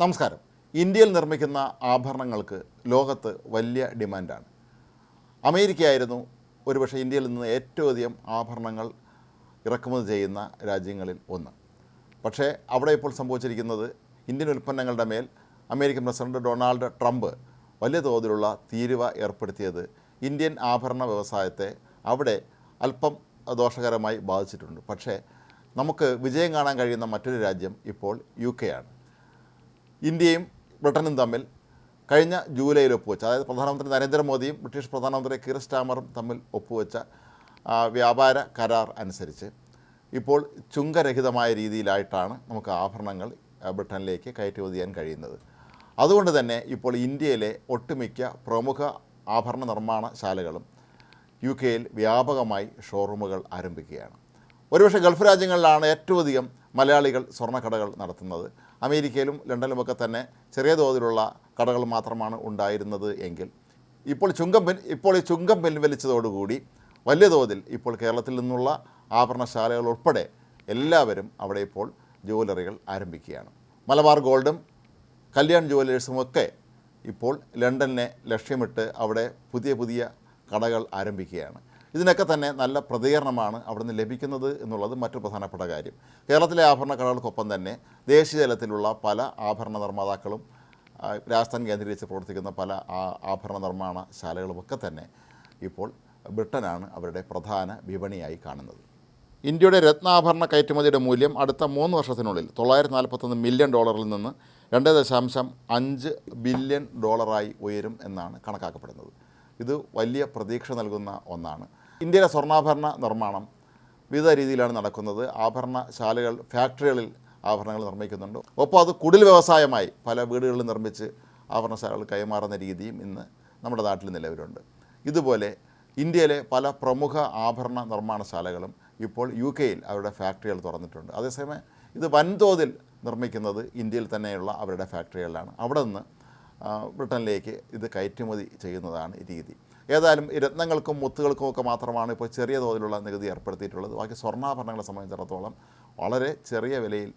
നമസ്കാരം. ഇന്ത്യയിൽ നിർമ്മിക്കുന്ന ആഭരണങ്ങൾക്ക് ലോകത്ത് വലിയ ഡിമാൻഡാണ്. അമേരിക്കയായിരുന്നു ഒരുപക്ഷെ ഇന്ത്യയിൽ നിന്ന് ഏറ്റവും അധികം ആഭരണങ്ങൾ ഇറക്കുമതി ചെയ്യുന്ന രാജ്യങ്ങളിൽ ഒന്ന്. പക്ഷേ അവിടെ ഇപ്പോൾ സംഭവിച്ചിരിക്കുന്നത് ഇന്ത്യൻ ഉൽപ്പന്നങ്ങളുടെ മേൽ അമേരിക്കൻ പ്രസിഡന്റ് ഡൊണാൾഡ് ട്രംപ് വലിയ തോതിലുള്ള തീരുവ ഏർപ്പെടുത്തിയത് ഇന്ത്യൻ ആഭരണ വ്യവസായത്തെ അവിടെ അല്പം ദോഷകരമായി ബാധിച്ചിട്ടുണ്ട്. പക്ഷേ നമുക്ക് വിജയം കാണാൻ കഴിയുന്ന മറ്റൊരു രാജ്യം ഇപ്പോൾ യു കെ ആണ്. ഇന്ത്യയും ബ്രിട്ടനും തമ്മിൽ കഴിഞ്ഞ ജൂലൈയിൽ ഒപ്പുവെച്ച അതായത് പ്രധാനമന്ത്രി നരേന്ദ്രമോദിയും ബ്രിട്ടീഷ് പ്രധാനമന്ത്രി കീർ സ്റ്റാമറും തമ്മിൽ ഒപ്പുവെച്ച വ്യാപാര കരാർ അനുസരിച്ച് ഇപ്പോൾ ചുങ്കരഹിതമായ രീതിയിലായിട്ടാണ് നമുക്ക് ആഭരണങ്ങൾ ബ്രിട്ടനിലേക്ക് കയറ്റുമതി ചെയ്യാൻ കഴിയുന്നത്. അതുകൊണ്ട് തന്നെ ഇപ്പോൾ ഇന്ത്യയിലെ ഒട്ടുമിക്ക പ്രമുഖ ആഭരണ നിർമ്മാണശാലകളും യു കെയിൽ വ്യാപകമായി ഷോറൂമുകൾ ആരംഭിക്കുകയാണ്. ഒരുപക്ഷെ ഗൾഫ് രാജ്യങ്ങളിലാണ് ഏറ്റവും അധികം മലയാളികൾ സ്വർണക്കടകൾ നടത്തുന്നത്. അമേരിക്കയിലും ലണ്ടനിലുമൊക്കെ തന്നെ ചെറിയ തോതിലുള്ള കടകൾ മാത്രമാണ് ഉണ്ടായിരുന്നത് എങ്കിൽ. ഇപ്പോൾ ചുങ്കം പിൻ ഇപ്പോൾ ഈ ചുങ്കം പിൻവലിച്ചതോടുകൂടി വലിയ തോതിൽ ഇപ്പോൾ കേരളത്തിൽ നിന്നുള്ള ആഭരണശാലകൾ ഉൾപ്പെടെ എല്ലാവരും അവിടെ ഇപ്പോൾ ജുവലറികൾ ആരംഭിക്കുകയാണ്. മലബാർ ഗോൾഡും കല്യാൺ ജുവലേഴ്സും ഒക്കെ ഇപ്പോൾ ലണ്ടനെ ലക്ഷ്യമിട്ട് അവിടെ പുതിയ പുതിയ കടകൾ ആരംഭിക്കുകയാണ്. ഇതിനൊക്കെ തന്നെ നല്ല പ്രതികരണമാണ് അവിടുന്ന് ലഭിക്കുന്നത് എന്നുള്ളത് മറ്റൊരു പ്രധാനപ്പെട്ട കാര്യം. കേരളത്തിലെ ആഭരണ കടകൾക്കൊപ്പം തന്നെ ദേശീയ തലത്തിലുള്ള പല ആഭരണ നിർമ്മാതാക്കളും രാജസ്ഥാൻ കേന്ദ്രീകരിച്ച് പ്രവർത്തിക്കുന്ന പല ആഭരണ നിർമ്മാണ ശാലകളുമൊക്കെ തന്നെ ഇപ്പോൾ ബ്രിട്ടനാണ് അവരുടെ പ്രധാന വിപണിയായി കാണുന്നത്. ഇന്ത്യയുടെ രത്നാഭരണ കയറ്റുമതിയുടെ മൂല്യം അടുത്ത മൂന്ന് വർഷത്തിനുള്ളിൽ തൊള്ളായിരത്തി നാൽപ്പത്തൊന്ന് മില്യൺ ഡോളറിൽ നിന്ന് രണ്ട് ദശാംശം അഞ്ച് ബില്യൺ ഡോളറായി ഉയരും എന്നാണ് കണക്കാക്കപ്പെടുന്നത്. ഇത് വലിയ പ്രതീക്ഷ നൽകുന്ന ഒന്നാണ്. ഇന്ത്യയിലെ സ്വർണാഭരണ നിർമ്മാണം വിവിധ രീതിയിലാണ് നടക്കുന്നത്. ആഭരണ ശാലകൾ ഫാക്ടറികളിൽ ആഭരണങ്ങൾ നിർമ്മിക്കുന്നുണ്ട്. ഒപ്പം അത് കുടിൽ വ്യവസായമായി പല വീടുകളിൽ നിർമ്മിച്ച് ആഭരണശാലകൾ കൈമാറുന്ന രീതിയും ഇന്ന് നമ്മുടെ നാട്ടിൽ നിലവിലുണ്ട്. ഇതുപോലെ ഇന്ത്യയിലെ പല പ്രമുഖ ആഭരണ നിർമ്മാണശാലകളും ഇപ്പോൾ യു കെയിൽ അവരുടെ ഫാക്ടറികൾ തുറന്നിട്ടുണ്ട്. അതേസമയം ഇത് വൻതോതിൽ നിർമ്മിക്കുന്നത് ഇന്ത്യയിൽ തന്നെയുള്ള അവരുടെ ഫാക്ടറികളിലാണ്. അവിടെ നിന്ന് ബ്രിട്ടനിലേക്ക് ഇത് കയറ്റുമതി ചെയ്യുന്നതാണ് രീതി. ഏതായാലും രത്നങ്ങൾക്കും മുത്തുകൾക്കും ഒക്കെ മാത്രമാണ് ഇപ്പോൾ ചെറിയ തോതിലുള്ള നികുതി ഏർപ്പെടുത്തിയിട്ടുള്ളത്. ബാക്കി സ്വർണാഭരണങ്ങളെ സംബന്ധിച്ചിടത്തോളം വളരെ ചെറിയ വിലയിൽ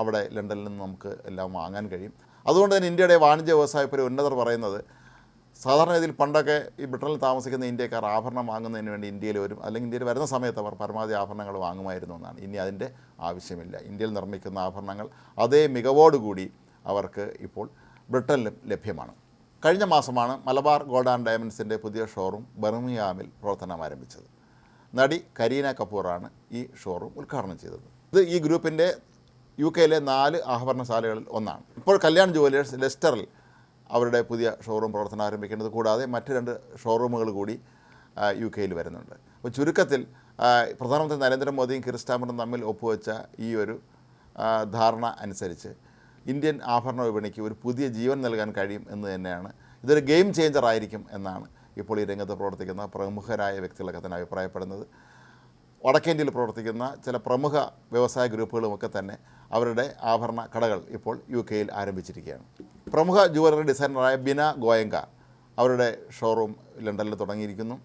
അവിടെ ലണ്ടനിൽ നിന്ന് നമുക്ക് എല്ലാം വാങ്ങാൻ കഴിയും. അതുകൊണ്ട് തന്നെ ഇന്ത്യയുടെ വാണിജ്യ വ്യവസായ ഒരു ഉന്നതർ പറയുന്നത് സാധാരണ രീതിയിൽ പണ്ടൊക്കെ ഈ ബ്രിട്ടനിൽ താമസിക്കുന്ന ഇന്ത്യക്കാർ ആഭരണം വാങ്ങുന്നതിന് വേണ്ടി ഇന്ത്യയിൽ വരും. അല്ലെങ്കിൽ ഇന്ത്യയിൽ വരുന്ന സമയത്ത് അവർ പരമാവധി ആഭരണങ്ങൾ വാങ്ങുമായിരുന്നു എന്നാണ്. ഇനി അതിന്റെ ആവശ്യമില്ല. ഇന്ത്യയിൽ നിർമ്മിക്കുന്ന ആഭരണങ്ങൾ അതേ മികവോടുകൂടി അവർക്ക് ഇപ്പോൾ ബ്രിട്ടനിലും ലഭ്യമാണ്. കഴിഞ്ഞ മാസമാണ് മലബാർ ഗോൾഡ് ആൻഡ് ഡയമണ്ട്സിന്റെ പുതിയ ഷോറൂം ബർമിയാമിൽ പ്രവർത്തനം ആരംഭിച്ചത്. നടി കരീന കപൂറാണ് ഈ ഷോറൂം ഉദ്ഘാടനം ചെയ്തത്. ഇത് ഈ ഗ്രൂപ്പിന്റെ യു കെയിലെ നാല് ആഭരണശാലകളിൽ ഒന്നാണ്. ഇപ്പോൾ കല്യാൺ ജുവലേഴ്സ് ലെസ്റ്ററിൽ അവരുടെ പുതിയ ഷോറൂം പ്രവർത്തനം ആരംഭിക്കേണ്ടത് കൂടാതെ മറ്റ് രണ്ട് ഷോറൂമുകൾ കൂടി യു കെയിൽ വരുന്നുണ്ട്. അപ്പോൾ ചുരുക്കത്തിൽ പ്രധാനമന്ത്രി നരേന്ദ്രമോദിയും ക്രിസ്റ്റാമറും തമ്മിൽ ഒപ്പുവെച്ച ഈ ഒരു ധാരണ അനുസരിച്ച് ഇന്ത്യൻ ആഭരണ വിപണിക്ക് ഒരു പുതിയ ജീവൻ നൽകാൻ കഴിയും എന്ന് തന്നെയാണ്. ഇതൊരു ഗെയിം ചേഞ്ചർ ആയിരിക്കും എന്നാണ് ഇപ്പോൾ ഈ രംഗത്ത് പ്രവർത്തിക്കുന്ന പ്രമുഖരായ വ്യക്തികളൊക്കെ തന്നെ അഭിപ്രായപ്പെടുന്നത്. വടക്കേന്ത്യയിൽ പ്രവർത്തിക്കുന്ന ചില പ്രമുഖ വ്യവസായ ഗ്രൂപ്പുകളുമൊക്കെ തന്നെ അവരുടെ ആഭരണ കടകൾ ഇപ്പോൾ യു കെയിൽ ആരംഭിച്ചിരിക്കുകയാണ്. പ്രമുഖ ജുവലറി ഡിസൈനറായ ബിന ഗോയങ്ക അവരുടെ ഷോറൂം ലണ്ടനിൽ തുടങ്ങിയിരിക്കുന്നു.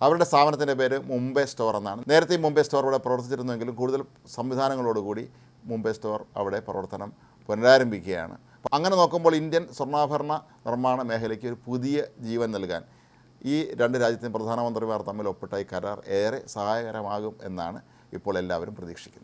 അവരുടെ സ്ഥാപനത്തിന്റെ പേര് മുംബൈ സ്റ്റോർ എന്നാണ്. നേരത്തെ മുംബൈ സ്റ്റോർ ഇവിടെ പ്രവർത്തിച്ചിരുന്നെങ്കിലും കൂടുതൽ സംവിധാനങ്ങളോടുകൂടി മുംബൈ സ്റ്റോർ അവിടെ പ്രവർത്തനം പുനരാരംഭിക്കുകയാണ്. അങ്ങനെ നോക്കുമ്പോൾ ഇന്ത്യൻ സ്വർണാഭരണ നിർമ്മാണ മേഖലയ്ക്ക് ഒരു പുതിയ ജീവൻ നൽകാൻ ഈ രണ്ട് രാജ്യത്തെയും പ്രധാനമന്ത്രിമാർ തമ്മിൽ ഒപ്പിട്ട ഈ കരാർ ഏറെ സഹായകരമാകും എന്നാണ് ഇപ്പോൾ എല്ലാവരും പ്രതീക്ഷിക്കുന്നത്.